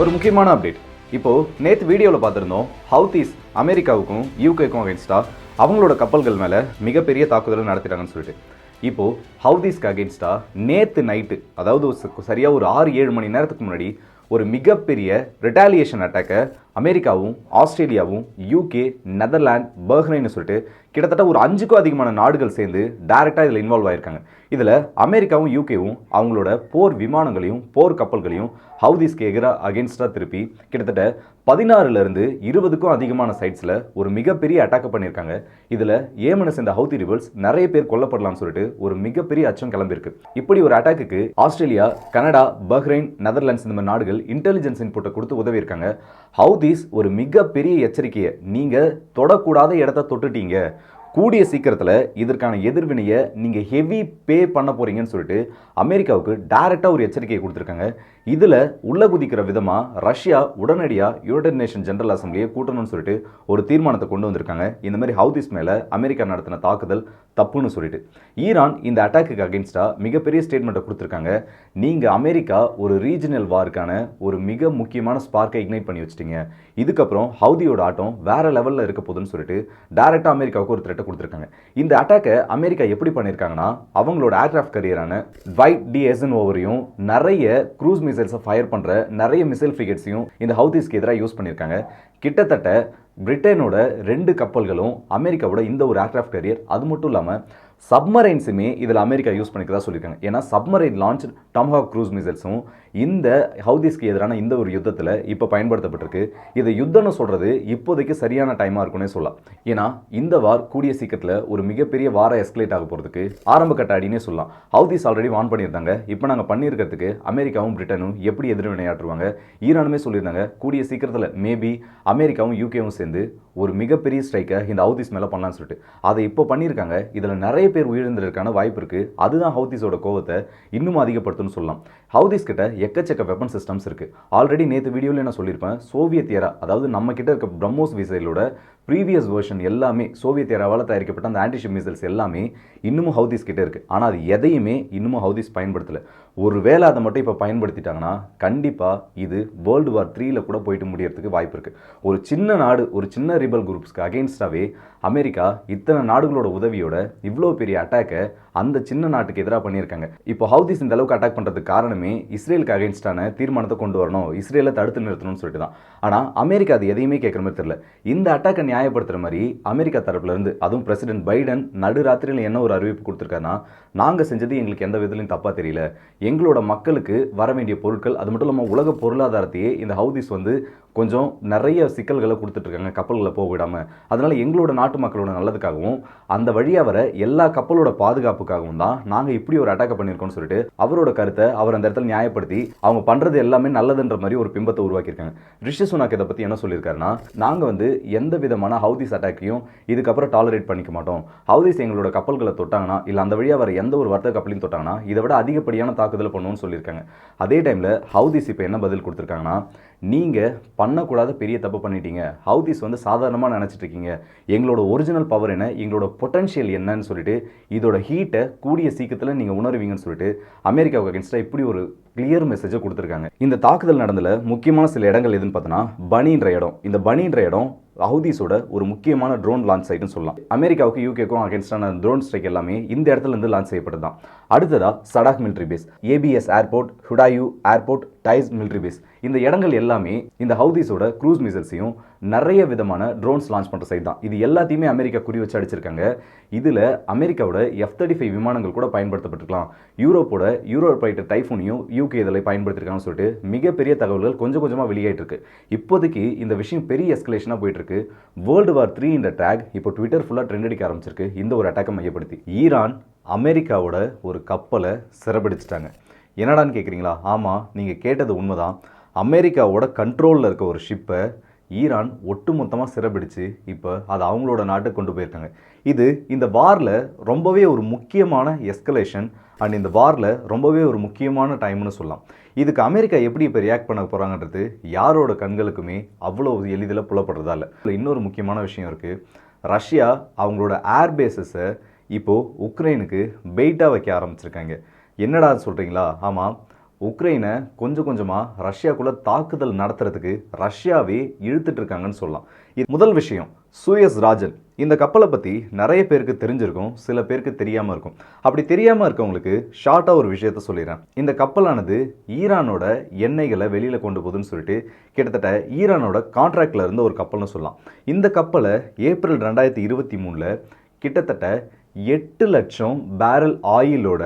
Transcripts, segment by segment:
ஒரு முக்கியமான அப்டேட் இப்போ நேத்து வீடியோவில் பார்த்துருந்தோம் ஹவுதீஸ் அமெரிக்காவுக்கும் யூகேக்கும் அகேன்ஸ்டா அவங்களோட கப்பல்கள் மேலே மிகப்பெரிய தாக்குதலை நடத்திட்டாங்கன்னு சொல்லிட்டு. இப்போ ஹவுதீஸ்க்கு அகேன்ஸ்டா நேத்து நைட்டு அதாவது சரியாக ஒரு ஆறு ஏழு மணி நேரத்துக்கு முன்னாடி ஒரு மிகப்பெரிய ரிட்டாலியேஷன் அட்டாக்கை அமெரிக்காவும் ஆஸ்திரேலியாவும் யூகே நெதர்லாந்து பர்ஹ்ரைன்னு சொல்லிட்டு கிட்டத்தட்ட ஒரு அஞ்சுக்கும் அதிகமான நாடுகள் சேர்ந்து டைரெக்டாக இதில் இன்வால்வ் ஆயிருக்காங்க. இதில் அமெரிக்காவும் யூகேவும் அவங்களோட போர் விமானங்களையும் போர் கப்பல்களையும் ஹவுதிஸ்க்கு எதிராக அகேன்ஸ்டாக திருப்பி கிட்டத்தட்ட பதினாறுலேருந்து இருபதுக்கும் அதிகமான சைட்ஸில் ஒரு மிகப்பெரிய அட்டாக் பண்ணியிருக்காங்க. இதில் ஏமனஸ் இந்த ஹவுதி ரிவல்ஸ் நிறைய பேர் கொல்லப்படலாம்னு சொல்லிட்டு ஒரு மிகப்பெரிய அச்சம் கிளம்பியிருக்கு. இப்படி ஒரு அட்டாக்குக்கு ஆஸ்திரேலியா கனடா பஹ்ரைன் நெதர்லாண்ட்ஸ் இந்த மாதிரி நாடுகள் இன்டெலிஜென்ஸ் இன்புட்டை கொடுத்து உதவி இருக்காங்க ஹவுதீஸ் ஒரு மிகப்பெரிய எச்சரிக்கையை நீங்கள் தொடக்கூடாத இடத்த தொட்டுட்டீங்க. கூடிய சீக்கிரத்தில் இதற்கான எதிர்வினையை நீங்கள் ஹெவி பே பண்ண போறீங்கன்னு சொல்லிட்டு அமெரிக்காவுக்கு டைரெக்டாக ஒரு எச்சரிக்கையை கொடுத்துருக்காங்க. இதில் உள்ளே குதிக்கிற விதமாக ரஷ்யா உடனடியாக யுனைடெட் நேஷன் ஜென்ரல் அசம்பிளியை கூட்டணும்னு சொல்லிட்டு ஒரு தீர்மானத்தை கொண்டு வந்திருக்காங்க. இந்த மாதிரி ஹவுதிஸ் மேலே அமெரிக்கா நடத்தின தாக்குதல் தப்புன்னு சொல்லிட்டு. ஈரான் இந்த அட்டாக்கு அகேன்ஸ்டாக மிகப்பெரிய ஸ்டேட்மெண்ட்டை கொடுத்துருக்காங்க. நீங்கள் அமெரிக்கா ஒரு ரீஜனல் வார்க்கான ஒரு மிக முக்கியமான ஸ்பார்க்கை இக்னைட் பண்ணி வச்சிட்டீங்க. இதுக்கப்புறம் ஹவுதியோட ஆட்டம் வேறு லெவலில் இருக்க போதுன்னு சொல்லிட்டு டேரெக்டாக அமெரிக்காவுக்கு ஒரு த்ரெட்டை கொடுத்துருக்காங்க. இந்த அட்டாக்கை அமெரிக்கா எப்படி பண்ணியிருக்காங்கன்னா அவங்களோட ஏர்கிராஃப்ட் கரியரான வைட் டிஎஸ்என் ஓவரையும் நிறைய க்ரூஸ் மிசைல்ஸை ஃபயர் பண்ணுற நிறைய மிசைல் ஃப்ரிகேட்ஸையும் இந்த ஹவுதிஸ்க்கு எதிராக யூஸ் பண்ணியிருக்காங்க. கிட்டத்தட்ட பிரிட்டனோட ரெண்டு கப்பல்களும் அமெரிக்காவோட இந்த ஒரு ஏர்கிராஃப்ட் கரியர் அது மட்டும் இல்லாமல் சப்மரைன்ஸுமே இதில் அமெரிக்கா யூஸ் பண்ணிக்கிறதா சொல்லியிருக்காங்க. ஏன்னா சப்மரைன் லான்ச் டாம்ஹாக் க்ரூஸ் மிசைல்ஸும் இந்த ஹவுதிஸ்க்கு எதிரான இந்த ஒரு யுத்தத்தில் இப்போ பயன்படுத்தப்பட்டிருக்கு. இதை யுத்தம்னு சொல்கிறது இப்போதைக்கு சரியான டைமாக இருக்கும்னே சொல்லலாம். ஏன்னா இந்த வார் கூடிய சீக்கிரத்தில் ஒரு மிகப்பெரிய வார எஸ்கலேட் ஆக போகிறதுக்கு ஆரம்ப கட்ட அடினே சொல்லலாம். ஹவுதிஸ் ஆல்ரெடி வான் பண்ணியிருந்தாங்க. இப்போ நாங்கள் பண்ணியிருக்கிறதுக்கு அமெரிக்காவும் பிரிட்டனும் எப்படி எதிர்வினையாற்றுவாங்க ஈரானுமே சொல்லியிருந்தாங்க. கூடிய சீக்கிரத்தில் மேபி அமெரிக்காவும் யூகேவும் சேர்ந்து ஒரு மிகப்பெரிய ஸ்ட்ரைக்கை இந்த ஹவுதிஸ் மேலே பண்ணலான்னு சொல்லிட்டு. அதை இப்போ பண்ணியிருக்காங்க. இதில் நிறைய பேர் உயிரிழந்ததற்கான வாய்ப்பு இருக்குது அதுதான் ஹவுதிஸோட கோவத்தை இன்னும் அதிகப்படுத்தும்னு சொல்லலாம். ஹவுதிஸ் கிட்ட எக்கச்சக்க வெப்பன் சிஸ்டம்ஸ் இருக்குது ஆல்ரெடி நேற்று வீடியோவில் நான் சொல்லியிருப்பேன் சோவியத் ஏரா அதாவது நம்ம கிட்ட இருக்க பிரம்மோஸ் மிசைலோட ப்ரீவியஸ் வேர்ஷன் எல்லாமே சோவியத் ஏராவால் தயாரிக்கப்பட்ட அந்த ஆன்டிஷிப் மிசைல்ஸ் எல்லாமே இன்னமும் ஹவுதிஸ் கிட்டே இருக்குது ஆனால் அது எதையுமே இன்னமும் ஹவுதிஸ் பயன்படுத்தலை. ஒருவேளை அதை மட்டும் இப்போ பயன்படுத்திட்டாங்கன்னா கண்டிப்பாக இது வேர்ல்டு வார் த்ரீயில் கூட போயிட்டு முடியறதுக்கு வாய்ப்பு இருக்குது ஒரு சின்ன நாடு ஒரு சின்ன ரிபல் குரூப்ஸ்க்கு அகெயின்ஸ்டாகவே அமெரிக்கா இத்தனை நாடுகளோட உதவியோட இவ்வளோ பெரிய அட்டாக்கை அந்த சின்ன நாட்டுக்கு எதிராக பண்ணியிருக்காங்க. இப்போ ஹவுதிஸ் இந்த அளவுக்கு அட்டாக் பண்ணுறதுக்கு காரணமே இஸ்ரேலுக்கு அகேன்ஸ்டான தீர்மானத்தை கொண்டு வரணும் இஸ்ரேலை தடுத்து நிறுத்தணும்னு சொல்லிட்டு தான். ஆனால் அமெரிக்கா அது எதையுமே கேட்குற மாதிரி தெரியல. இந்த அட்டாக்கை நியாயப்படுத்துகிற மாதிரி அமெரிக்கா தரப்புலேருந்து அதுவும் பிரசிடென்ட் பைடன் நடுராத்திரியில் என்ன ஒரு அறிவிப்பு கொடுத்துருக்காருன்னா நாங்கள் செஞ்சது எங்களுக்கு எந்த விதத்துலையும் தப்பாக தெரியல. எங்களோட மக்களுக்கு வர வேண்டிய பொருட்கள் அது மட்டும் இல்லாமல் உலக பொருளாதாரத்தையே இந்த ஹவுதிஸ் வந்து கொஞ்சம் நிறைய சிக்கல்களை கொடுத்துட்ருக்காங்க கப்பல்களை போக விடாமல் அதனால் எங்களோட நாட்டு மக்களோட நல்லதுக்காகவும் அந்த வழியாக வர எல்லா கப்பலோட பாதுகாப்புக்காகவும் தான் நாங்கள் இப்படி ஒரு அட்டாக் பண்ணியிருக்கோம்னு சொல்லிட்டு அவரோட கருத்தை அவர் அந்த இடத்துல நியாயப்படுத்தி அவங்க பண்ணுறது எல்லாமே நல்லதுன்ற மாதிரி ஒரு பிம்பத்தை உருவாக்கியிருக்காங்க. ரிஷி சுனாக் இதை பற்றி என்ன சொல்லியிருக்காருன்னா நாங்கள் வந்து எந்த விதமான ஹவுதிஸ் அட்டாக்கையும் இதுக்கப்புறம் டாலரேட் பண்ணிக்க மாட்டோம். ஹவுதிஸ் எங்களோட கப்பல்களை தொட்டாங்கன்னா இல்லை அந்த வழியாக வர எந்த ஒரு வர்த்தக கப்பலையும் தொட்டாங்கன்னா இதை விட அதிகப்படியான தாக்குதல் பண்ணுவோம்னு சொல்லியிருக்காங்க. அதே டைமில் ஹவுதிஸ் இப்போ என்ன பதில் கொடுத்துருக்காங்கன்னா நீங்கள் பண்ணக்கூடாத பெரிய தப்பு பண்ணிட்டீங்க. ஹவுதிஸ் வந்து சாதாரணமாக நினச்சிட்டு இருக்கீங்க எங்களோட ஒரிஜினல் பவர் என்ன? எங்களோட பொட்டன்ஷியல் என்னன்னு சொல்லிட்டு இதோட ஹீட்டை கூடிய சீக்கிரத்தில் நீங்கள் உணர்வீங்கன்னு சொல்லிட்டு அமெரிக்காவுக்கு அகேன்ஸ்டாக இப்படி ஒரு கிளியர் மெசேஜை கொடுத்துருக்காங்க. இந்த தாக்குதல் நடந்தல முக்கியமான சில இடங்கள் எதுன்னு பார்த்தோன்னா பனின்ற இடம். இந்த பனின்ற இடம் ஹவுதிஸோட ஒரு முக்கியமான ட்ரோன் லான்ச் சைட்னு சொல்லலாம். அமெரிக்காவுக்கு யூகேக்கும் அகேன்ஸ்டான ட்ரோன் ஸ்ட்ரைக் எல்லாமே இந்த இடத்துல இருந்து லான்ச் செய்யப்பட்டது தான் அடுத்ததாக சடாக் மிலிட்ரி பேஸ் ஏபிஎஸ் ஏர்போர்ட் ஹுடாயு ஏர்போர்ட் டைஸ் மிலிட்ரி பேஸ் இந்த இடங்கள் எல்லாமே இந்த ஹவுதிஸோட க்ரூஸ் மிசல்ஸையும் நிறைய விதமான ட்ரோன்ஸ் லான்ச் பண்ணுற சைட் தான். இது எல்லாத்தையுமே அமெரிக்கா குறி வச்சு அடிச்சிருக்காங்க. இதில் அமெரிக்காவோட எஃப் தேர்ட்டி ஃபைவ் விமானங்கள் கூட பயன்படுத்தப்பட்டிருக்கலாம். யூரோப்போட யூரோ ஃபைட்டர் டைஃபூனையும் யூகே இதில் பயன்படுத்திருக்காங்கன்னு சொல்லிட்டு மிகப்பெரிய தகவல்கள் கொஞ்சம் கொஞ்சமாக வெளியாயிட்டிருக்கு. இப்போதைக்கு இந்த விஷயம் பெரிய எஸ்கலேஷனாக போயிட்டு இருக்கு வேர்ல்டு வார் த்ரீ இந்த டேக் இப்போ ட்விட்டர் ஃபுல்லாக ட்ரெண்ட் அடிக்க ஆரம்பிச்சிருக்கு. இந்த ஒரு அட்டாக்கை மையப்படுத்தி. ஈரான் அமெரிக்காவோட ஒரு கப்பலை சிறப்பிடிச்சிட்டாங்க. என்னடான்னு கேட்குறீங்களா ஆமாம் நீங்கள் கேட்டது உண்மைதான். அமெரிக்காவோட கண்ட்ரோலில் இருக்க ஒரு ஷிப்பை ஈரான் ஒட்டுமொத்தமாக சிறப்பிடிச்சு இப்போ அதை அவங்களோட நாட்டுக்கு கொண்டு போயிருக்காங்க. இது இந்த வாரில் ரொம்பவே ஒரு முக்கியமான எஸ்கலேஷன் அண்ட் இந்த வாரில் ரொம்பவே ஒரு முக்கியமான டைம்னு சொல்லலாம். இதுக்கு அமெரிக்கா எப்படி இப்போ ரியாக்ட் பண்ண போகிறாங்கன்றது யாரோட கண்களுக்குமே அவ்வளோ எளிதில் புலப்படுறதா இல்லை. இன்னொரு முக்கியமான விஷயம் இருக்குது ரஷ்யா அவங்களோட ஏர் பேசஸை இப்போது உக்ரைனுக்கு பெயிட்டாக வைக்க ஆரம்பிச்சிருக்காங்க. என்னடா சொல்கிறீங்களா ஆமாம் உக்ரைனை கொஞ்சம் கொஞ்சமாக ரஷ்யாக்குள்ளே தாக்குதல் நடத்துறதுக்கு ரஷ்யாவே இழுத்துட்டு இருக்காங்கன்னு சொல்லலாம். இது முதல் விஷயம் சூயஸ் ராஜன். இந்த கப்பலை பற்றி நிறைய பேருக்கு தெரிஞ்சிருக்கும் சில பேருக்கு தெரியாமல் இருக்கும். அப்படி தெரியாமல் இருக்கவங்களுக்கு ஷார்ட்டாக ஒரு விஷயத்த சொல்லிடுறேன். இந்த கப்பலானது ஈரானோட எண்ணெய்களை வெளியில் கொண்டு போகுதுன்னு சொல்லிட்டு கிட்டத்தட்ட ஈரானோட கான்ட்ராக்டில் இருந்த ஒரு கப்பல்னு சொல்லலாம். இந்த கப்பலை ஏப்ரல் ரெண்டாயிரத்தி இருபத்தி மூணில் கிட்டத்தட்ட எட்டு லட்சம் பேரல் ஆயிலோட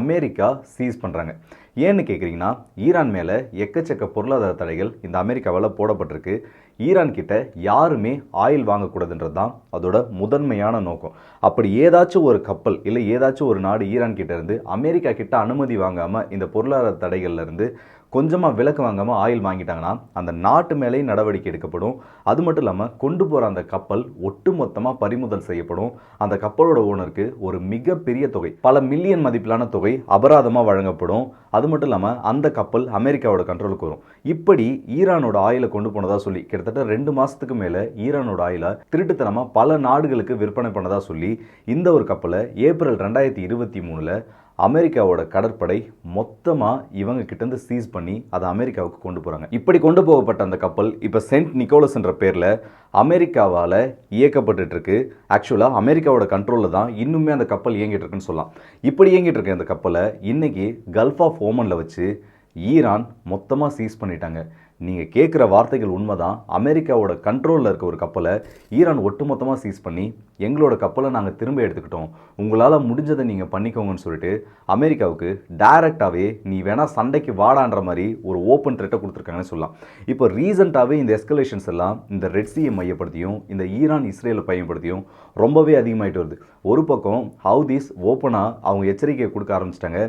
அமெரிக்கா சீஸ் பண்ணுறாங்க ஏன்னு கேட்குறீங்கன்னா ஈரான் மேலே எக்கச்சக்க பொருளாதார தடைகள் இந்த அமெரிக்காவால் போடப்பட்டிருக்கு. ஈரான் கிட்ட யாருமே ஆயில் வாங்கக்கூடாதுன்றது தான் அதோட முதன்மையான நோக்கம். அப்படி ஏதாச்சும் ஒரு கப்பல் இல்லை ஏதாச்சும் ஒரு நாடு ஈரான் கிட்ட இருந்து அமெரிக்கா கிட்ட அனுமதி வாங்காமல் இந்த பொருளாதார தடைகள்லேருந்து கொஞ்சமாக விலக்கு வாங்காமல் ஆயில் வாங்கிட்டாங்கன்னா அந்த நாட்டு மேலேயும் நடவடிக்கை எடுக்கப்படும். அது மட்டும் இல்லாமல் கொண்டு போகிற அந்த கப்பல் ஒட்டுமொத்தமாக பறிமுதல் செய்யப்படும். அந்த கப்பலோட ஓனருக்கு ஒரு மிகப்பெரிய தொகை பல மில்லியன் மதிப்பிலான தொகை அபராதமாக வழங்கப்படும். அது மட்டும் இல்லாமல் அந்த கப்பல் அமெரிக்காவோட கண்ட்ரோலுக்கு வரும். இப்படி ஈரானோட ஆயிலை கொண்டு போனதாக சொல்லி கிட்டத்தட்ட ரெண்டு மாதத்துக்கு மேலே ஈரானோட ஆயிலை திருட்டுத்தனமாக பல நாடுகளுக்கு விற்பனை பண்ணதாக சொல்லி இந்த ஒரு கப்பலை ஏப்ரல் ரெண்டாயிரத்தி இருபத்தி மூணில் அமெரிக்காவோட கடற்படை மொத்தமாக இவங்க கிட்டேருந்து சீஸ் பண்ணி அதை அமெரிக்காவுக்கு கொண்டு போகிறாங்க இப்படி கொண்டு போகப்பட்ட அந்த கப்பல் இப்போ சென்ட் நிக்கோலஸ்ன்ற பேரில் அமெரிக்காவால் இயக்கப்பட்டுட்டு ஆக்சுவலாக அமெரிக்காவோட கண்ட்ரோலில் தான் இன்னுமே அந்த கப்பல் இயங்கிட்டு இருக்குன்னு சொல்லலாம். இப்படி இயங்கிட்டு இருக்க அந்த கப்பலை இன்னைக்கு கல்ஃப் ஆஃப் ஓமனில் வச்சு ஈரான் மொத்தமாக சீஸ் பண்ணிட்டாங்க. நீங்கள் கேட்குற வார்த்தைகள் உண்மைதான். அமெரிக்காவோட கண்ட்ரோலில் இருக்க ஒரு கப்பலை ஈரான் ஒட்டுமொத்தமாக சீஸ் பண்ணி எங்களோட கப்பலை நாங்கள் திரும்ப எடுத்துக்கிட்டோம். உங்களால் முடிஞ்சதை நீங்கள் பண்ணிக்கோங்கன்னு சொல்லிட்டு அமெரிக்காவுக்கு டைரெக்டாகவே நீ வேணால் சண்டைக்கு வாடான்ற மாதிரி ஒரு ஓப்பன் த்ரெட்டை கொடுத்துருக்காங்கன்னு சொல்லலாம். இப்போ ரீசெண்டாகவே இந்த எஸ்கலேஷன்ஸ் எல்லாம் இந்த ரெட்சியை மையப்படுத்தியும் இந்த ஈரான் இஸ்ரேலை பயன்படுத்தியும் ரொம்பவே அதிகமாயிட்டு வருது. ஒரு பக்கம் ஹவுதீஸ் ஓப்பனாக அவங்க எச்சரிக்கையை கொடுக்க ஆரம்பிச்சிட்டாங்க.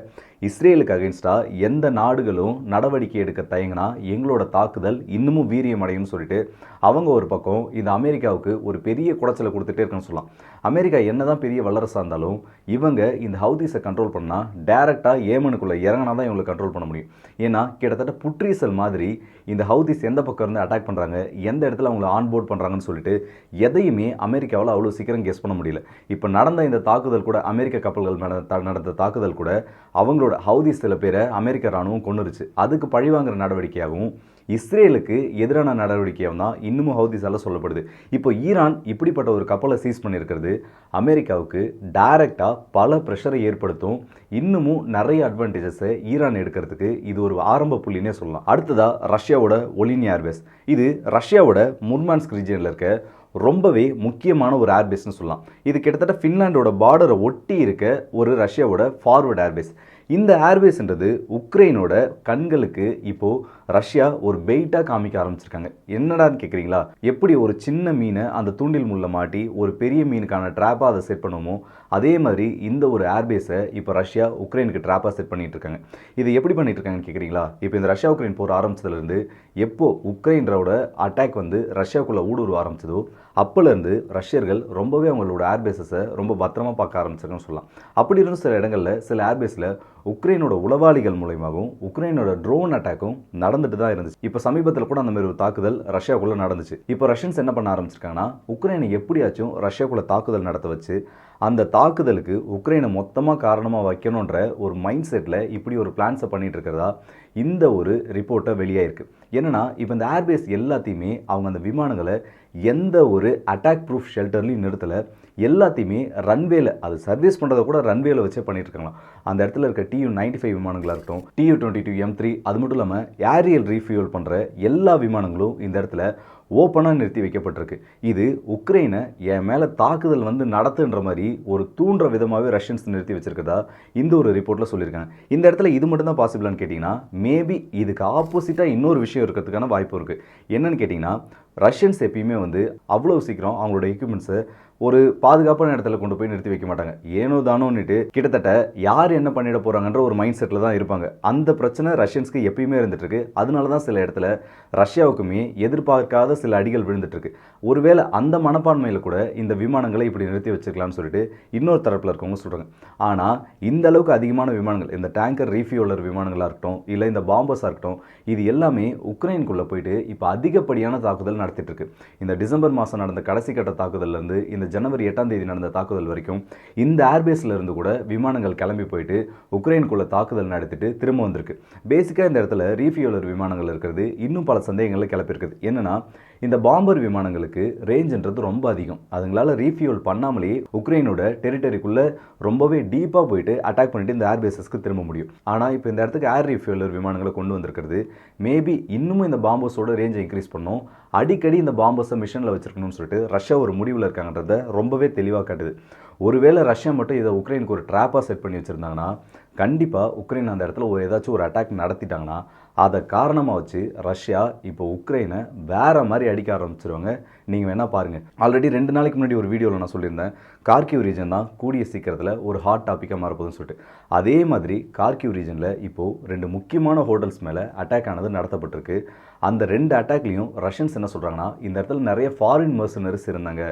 இஸ்ரேலுக்கு அகேன்ஸ்டாக எந்த நாடுகளும் நடவடிக்கை எடுக்க தயங்கினா எங்களோட தாக்குதல் இன்னமும் வீரியம் அடையும்னு சொல்லிட்டு அவங்க ஒரு பக்கம் இந்த அமெரிக்காவுக்கு ஒரு பெரிய குடைச்சலை கொடுத்துட்டே இருக்குன்னு சொல்லலாம். அமெரிக்கா என்னதான் பெரிய வல்லரசாக இருந்தாலும் இவங்க இந்த ஹவுதீஸை கண்ட்ரோல் பண்ணால் டேரெக்டாக ஏமனுக்குள்ளே இறங்கினா தான் இவங்களை கண்ட்ரோல் பண்ண முடியும். ஏன்னா கிட்டத்தட்ட புற்றீசல் மாதிரி இந்த ஹவுதீஸ் எந்த பக்கம் இருந்து அட்டாக் பண்ணுறாங்க எந்த இடத்துல அவங்கள ஆன்போர்ட் பண்ணுறாங்கன்னு சொல்லிட்டு எதையுமே அமெரிக்காவால் அவ்வளோ சீக்கிரம் கெஸ் பண்ண முடியல. இப்போ நடந்த இந்த தாக்குதல் கூட அமெரிக்க கப்பல்கள் த- நடந்த தாக்குதல் கூட அவங்களோட ஹவுதீஸ் சில பேரை அமெரிக்க ராணுவம் கொண்டுருச்சு அதுக்கு பழிவாங்கிற நடவடிக்கையாகவும் இஸ்ரேலுக்கு எதிரான நடவடிக்கையாக தான் இன்னமும் ஹவுதிஸால் சொல்லப்படுது. இப்போ ஈரான் இப்படிப்பட்ட ஒரு கப்பலை சீஸ் பண்ணியிருக்கிறது அமெரிக்காவுக்கு டைரெக்டாக பல ப்ரெஷரை ஏற்படுத்தும். இன்னமும் நிறைய அட்வான்டேஜஸை ஈரான் எடுக்கிறதுக்கு இது ஒரு ஆரம்ப புள்ளினே சொல்லலாம். அடுத்ததாக ரஷ்யாவோட ஒலினி ஏர்வேஸ் இது ரஷ்யாவோட முர்மான்ஸ்க் ரீஜனில் இருக்க ரொம்பவே முக்கியமான ஒரு ஏர்பேஸ்னு சொல்லலாம். இது கிட்டத்தட்ட ஃபின்லாண்டோட பார்டரை ஒட்டி இருக்க ஒரு ரஷ்யாவோட ஃபார்வர்ட் ஏர்பேஸ் இந்த ஏர்பேஸ்ன்றது உக்ரைனோட கண்களுக்கு இப்போது ரஷ்யா ஒரு பெயிட்டாக காமிக்க ஆரம்பிச்சிருக்காங்க. என்னடான்னு கேட்குறீங்களா எப்படி ஒரு சின்ன மீனை அந்த தூண்டில் முள்ள மாட்டி ஒரு பெரிய மீனுக்கான ட்ராப்பாக அதை செட் பண்ணுமோ? அதே மாதிரி இந்த ஒரு ஏர்பேஸை இப்போ ரஷ்யா உக்ரைனுக்கு ட்ராப்பாக செட் பண்ணிட்டு இருக்காங்க. இது எப்படி பண்ணிட்டு இருக்காங்கன்னு கேட்குறீங்களா இப்போ இந்த ரஷ்யா உக்ரைன் போர் ஆரம்பிச்சதுலேருந்து எப்போ உக்ரைனோட அட்டாக் வந்து ரஷ்யாக்குள்ளே ஊடுருவ ஆரம்பிச்சதோ அப்போலேருந்து ரஷ்யர்கள் ரொம்பவே அவங்களோட ஏர்பேஸஸை ரொம்ப பத்திரமா பார்க்க ஆரம்பிச்சிருக்கன்னு சொல்லலாம். அப்படி இருந்தும் சில இடங்களில் சில ஏர்பேஸில் உக்ரைனோட உளவாளிகள் மூலயமாகவும் உக்ரைனோட ட்ரோன் அட்டாக்கும் நடந்துட்டு தான் இருந்துச்சு. இப்போ சமீபத்தில் கூட அந்த மாதிரி ஒரு தாக்குதல் ரஷ்யாக்குள்ளே நடந்துச்சு. இப்போ ரஷ்யன்ஸ் என்ன பண்ண ஆரம்பிச்சிருக்காங்கன்னா உக்ரைனை எப்படியாச்சும் ரஷ்யாக்குள்ளே தாக்குதல் நடத்த வச்சு அந்த தாக்குதலுக்கு உக்ரைனை மொத்தமாக காரணமாக வைக்கணுன்ற ஒரு மைண்ட் செட்டில் இப்படி ஒரு பிளான்ஸை பண்ணிட்டு இருக்கிறதா இந்த ஒரு ரிப்போர்ட்டை வெளியாயிருக்கு. என்னன்னா இப்போ இந்த ஏர்பேஸ் எல்லாத்தையுமே அவங்க அந்த விமானங்களை எந்த ஒரு அட்டாக் ப்ரூஃப் ஷெல்டர்லையும் நிறுத்தலை. எல்லாத்தையுமே ரன்வேல அது சர்வீஸ் பண்ணுறதை கூட ரன்வேல வச்சே பண்ணிட்டு இருக்காங்களாம். அந்த இடத்துல இருக்க டியூ நைன்டி ஃபைவ் விமானங்களாக இருக்கட்டும் Tu twenty two M three அது மட்டும் இல்லாமல் ஏரியல் ரீஃபியூல் பண்ணுற எல்லா விமானங்களும் இந்த இடத்துல ஓப்பனாக நிறுத்தி வைக்கப்பட்டிருக்கு. இது உக்ரைனை என் மேலே தாக்குதல் வந்து நடத்துன்ற மாதிரி ஒரு தூண்டுற விதமாகவே ரஷ்யன்ஸ் நிறுத்தி வச்சிருக்கதா இந்த ஒரு ரிப்போர்ட்டில் சொல்லியிருக்காங்க. இந்த இடத்துல இது மட்டும்தான் பாசிபிளான்னு கேட்டிங்கன்னா மேபி இதுக்கு ஆப்போசிட்டாக இன்னொரு விஷயம் இருக்கிறதுக்கான வாய்ப்பு இருக்குது என்னன்னு கேட்டிங்கன்னா ரஷ்யன்ஸ் எப்பயுமே வந்து அவ்வளோ சீக்கிரம் அவங்களோட எக்யூப்மெண்ட்ஸை ஒரு பாதுகாப்பான இடத்துல கொண்டு போய் நிறுத்தி வைக்க மாட்டாங்க. ஏனோ தானோன்னுட்டு கிட்டத்தட்ட யார் என்ன பண்ணிட போகிறாங்கன்ற ஒரு மைண்ட் செட்டில் தான் இருப்பாங்க. அந்த பிரச்சனை ரஷ்யன்ஸ்க்கு எப்பயுமே இருந்துட்டுருக்கு அதனால தான் சில இடத்துல ரஷ்யாவுக்குமே எதிர்பார்க்காத சில அடிகள் விழுந்துட்டுருக்கு ஒருவேளை அந்த மனப்பான்மையில் கூட இந்த விமானங்களை இப்படி நிறுத்தி வச்சுக்கலாம்னு சொல்லிட்டு இன்னொரு தரப்பில் இருக்கவங்க சொல்கிறாங்க ஆனால் இந்த அளவுக்கு அதிகமான விமானங்கள் இந்த டேங்கர் ரீஃபியூலர் விமானங்களாக இருக்கட்டும் இல்லை இந்த பாம்பர்ஸாக இருக்கட்டும் இது எல்லாமே உக்ரைனுக்குள்ளே போயிட்டு இப்போ அதிகப்படியான தாக்குதல் நடத்தி நடத்திட்டுருக்கு இந்த டிசம்பர் மாதம் நடந்த கடைசி கட்ட தாக்குதல்ல இருந்து இந்த ஜனவரி எட்டாம் தேதி நடந்த தாக்குதல் வரைக்கும் இந்த ஏர்பேஸ்ல இருந்து கூட விமானங்கள் கிளம்பி போயிட்டு உக்ரைனுக்குள்ளே தாக்குதல் நடத்திட்டு திரும்ப வந்திருக்கு. பேசிக்காக இந்த இடத்துல ரீஃபியூலர் விமானங்கள் இருக்கிறது. இன்னும் பல சந்தேகங்களை கிளப்பியிருக்குது. என்னென்னா இந்த பாம்பர் விமானங்களுக்கு ரேஞ்சுன்றது ரொம்ப அதிகம். அதுங்களால ரீஃபியூல் பண்ணாமலேயே உக்ரைனோட டெரிட்டரிக்குள்ளே ரொம்பவே டீப்பாக போயிட்டு அட்டாக் பண்ணிட்டு இந்த ஏர்பேசஸ்க்கு திரும்ப முடியும். ஆனால் இப்போ இந்த இடத்துக்கு ஏர் ரீஃபியூலர் விமானங்களை கொண்டு வந்திருக்கிறது மேபி இன்னமும் இந்த பாம்பர்ஸோட ரேஞ்சை இன்க்ரீஸ் பண்ணும். அடிக்கடி இந்த பாம்பர்ஸை மிஷனில் வச்சுருக்கணும்னு சொல்லிட்டு ரஷ்யா ஒரு முடிவில் இருக்காங்கன்றத ரொம்பவே தெளிவாக காட்டுது. ஒருவேளை ரஷ்யா மட்டும் இதை உக்ரைனுக்கு ஒரு ட்ராப்பாக செட் பண்ணி வச்சுருந்தாங்கன்னா கண்டிப்பாக உக்ரைன் அந்த இடத்துல ஒரு ஏதாச்சும் ஒரு அட்டாக் நடத்திட்டாங்கன்னா அதை காரணமாக வச்சு ரஷ்யா இப்போ உக்ரைனை வேறு மாதிரி அடிக்க ஆரம்பிச்சிருவாங்க. நீங்கள் வேணால் பாருங்கள் ஆல்ரெடி ரெண்டு நாளைக்கு முன்னாடி ஒரு வீடியோவில் நான் சொல்லியிருந்தேன் கார்கிவ் ரீஜன் தான் கூடிய சீக்கிரத்தில் ஒரு ஹாட் டாப்பிக்காக மாறப்போகுதுன்னு சொல்லிட்டு. அதே மாதிரி கார்கிவ் ரீஜனில் இப்போது ரெண்டு முக்கியமான ஹோட்டல்ஸ் மேலே அட்டாக் ஆனது நடத்தப்பட்டிருக்கு. அந்த ரெண்டு அட்டாக்லேயும் ரஷ்யன்ஸ் என்ன சொல்கிறாங்கன்னா இந்த இடத்துல நிறைய ஃபாரின் மர்சனரிஸ் இருந்தாங்க.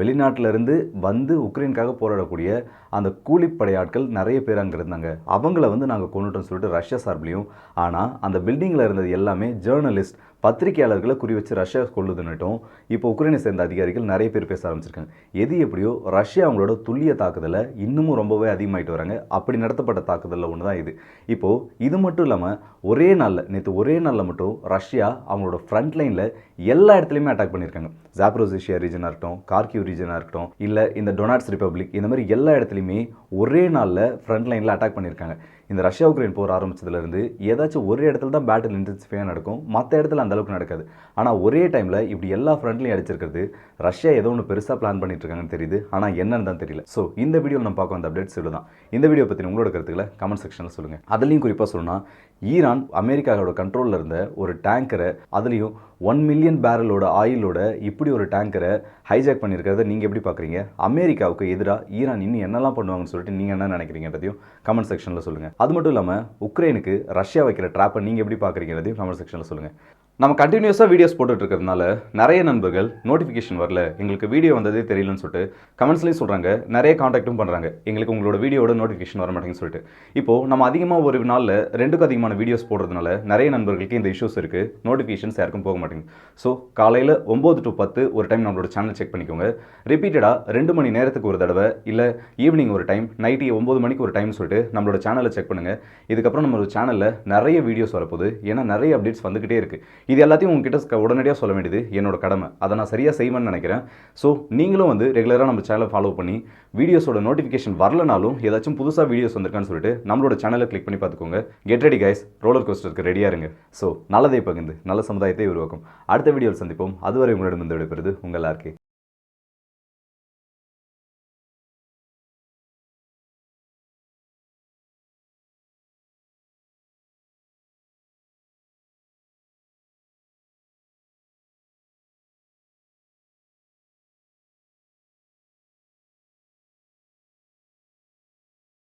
வெளிநாட்டிலேருந்து வந்து உக்ரைனுக்காக போராடக்கூடிய அந்த கூலிப்படையாட்கள் நிறைய பேர் அங்கே இருந்தாங்க. அவங்கள வந்து நாங்கள் கொண்டுட்டோம்னு சொல்லிட்டு ரஷ்யா சார்பிலையும் ஆனால் அந்த பில்டிங்கில் இருந்தது எல்லாமே ஜேர்னலிஸ்ட் பத்திரிகையாளர்களை குறி வச்சு ரஷ்யா கொள்ளுதுன்னுட்டும் இப்போ உக்ரைனை சேர்ந்த அதிகாரிகள் நிறைய பேர் பேச ஆரம்பிச்சிருக்காங்க. எது எப்படியோ ரஷ்யா அவங்களோட துல்லிய தாக்குதலை இன்னமும் ரொம்பவே அதிகமாயிட்டு வராங்க. அப்படி நடத்தப்பட்ட தாக்குதலில் ஒன்று தான் இது. இப்போது இது மட்டும் இல்லாமல் ஒரே நாளில் நேற்று ஒரே நாளில் மட்டும் ரஷ்யா அவங்களோட ஃப்ரண்ட் லைனில் எல்லா இடத்துலையுமே அட்டாக் பண்ணியிருக்காங்க. ஜாப்ரோசிஷியா ரீஜனாக இருக்கட்டும் கார்கிவ் ரீஜனாக இருக்கட்டும் இல்லை இந்த டொனாட்ஸ் ரிப்பப்ளிக் இந்த மாதிரி எல்லா இடத்துலையுமே ஒரே நாளில் ஃப்ரண்ட் லைனில் அட்டாக் பண்ணியிருக்காங்க. இந்த ரஷ்யா உக்ரைன் போர் ஆரம்பித்ததுலேருந்து ஏதாச்சும் ஒரு இடத்துல தான் பேட்டில் இன்டென்சிஃபையாக நடக்கும். மற்ற இடத்துல அந்தளவுக்கு நடக்காது. ஆனால் ஒரே டைமில் இப்படி எல்லா ஃப்ரண்ட்லையும் அடிச்சிருக்கிறது ரஷ்யா ஏதோ ஒன்று பெருசாக பிளான் பண்ணிட்டு இருக்காங்கன்னு தெரியுது. ஆனால் என்னன்னு தான் தெரியல. ஸோ இந்த வீடியோவில் நம்ம பார்க்க அந்த அப்டேட்ஸ் இவ்வளோ தான் இந்த வீடியோ பற்றி உங்களோட கருத்துக்களை கமெண்ட் செக்ஷனில் சொல்லுங்கள் அதுலேயும் குறிப்பாக சொல்லணும்னா ஈரான் அமெரிக்காவோட கண்ட்ரோலில் இருந்த ஒரு டேங்கரை அதுலேயும் ஒன் மில்லியன் பேரலோட ஆயிலோட இப்படி ஒரு டேங்கரை ஹைஜாக் பண்ணியிருக்கிறத நீங்கள் எப்படி பார்க்குறீங்க? அமெரிக்காவுக்கு எதிராக ஈரான் இன்னும் என்னெல்லாம் பண்ணுவாங்கன்னு சொல்லிட்டு நீங்கள் என்ன நினைக்கிறீங்கன்றதையும் கமெண்ட் செக்ஷனில் சொல்லுங்கள் அது மட்டும் இல்லாமல் உக்ரைனுக்கு ரஷ்யா வைக்கிற ட்ராப்பை நீங்கள் எப்படி பார்க்குறீங்கிறதையும் கமெண்ட் செக்ஷனில் சொல்லுங்கள் நம்ம கண்டினியூஸாக வீடியோஸ் போட்டுட்ருக்கிறதுனால நிறைய நண்பர்கள் நோட்டிஃபிகேஷன் வரல. எங்களுக்கு வீடியோ வந்ததே தெரியலன்னு சொல்லிட்டு கமெண்ட்ஸ்லேயும் சொல்கிறாங்க நிறைய காண்டாக்டும் பண்ணுறாங்க எங்களுக்கு உங்களோட வீடியோட நோட்டிஃபிகேஷன் வர மாட்டேங்குன்னு சொல்லிட்டு. இப்போது நம்ம அதிகமாக ஒரு நாளில் ரெண்டுக்கும் அதிகமான வீடியோஸ் போடுறதுனால நிறைய நண்பர்களுக்கு இந்த இஷ்யூஸ் இருக்குது நோட்டிஃபிகேஷன்ஸ் யாருக்கும் போக மாட்டேங்குது. ஸோ காலையில் ஒம்பது டு பத்து ஒரு டைம் நம்மளோட சேனல் செக் பண்ணிக்கோங்க. ரிப்பீட்டடாக ரெண்டு மணி நேரத்துக்கு ஒரு தடவை இல்லை ஈவினிங் ஒரு டைம் நைட்டு ஒம்பது மணிக்கு ஒரு டைம் சொல்லிட்டு நம்மளோட சேனலை செக் பண்ணுங்கள் இதுக்கப்புறம் நம்மளோட சேனலில் நிறைய வீடியோஸ் வரப்போகுது. ஏன்னா நிறைய அப்டேட்ஸ் வந்துக்கிட்டே இருக்குது இது எல்லாத்தையும் உங்ககிட்ட உடனடியாக சொல்ல வேண்டியது என்னோட கடமை. அதை நான் சரியாக செய்வேன்னு நினைக்கிறேன். ஸோ நீங்களும் வந்து ரெகுலராக நம்ம சேனலை ஃபாலோ பண்ணி வீடியோஸோட நோட்டிஃபிகேஷன் வரலனாலும் ஏதாச்சும் புதுசாக வீடியோஸ் வந்திருக்கான்னு சொல்லிட்டு நம்மளோட சேனலை கிளிக் பண்ணி பார்த்துக்கோங்க. கெட் ரெடி கைஸ் ரோலர் கோஸ்டருக்கு ரெடியாக இருங்க. ஸோ நல்லதை பகிர்ந்து நல்ல சமுதாயத்தை உருவாக்கும். அடுத்த வீடியோவில் சந்திப்போம். அதுவரை உங்களிடம் வந்து விடைபெறுது உங்கள் ஆர்கே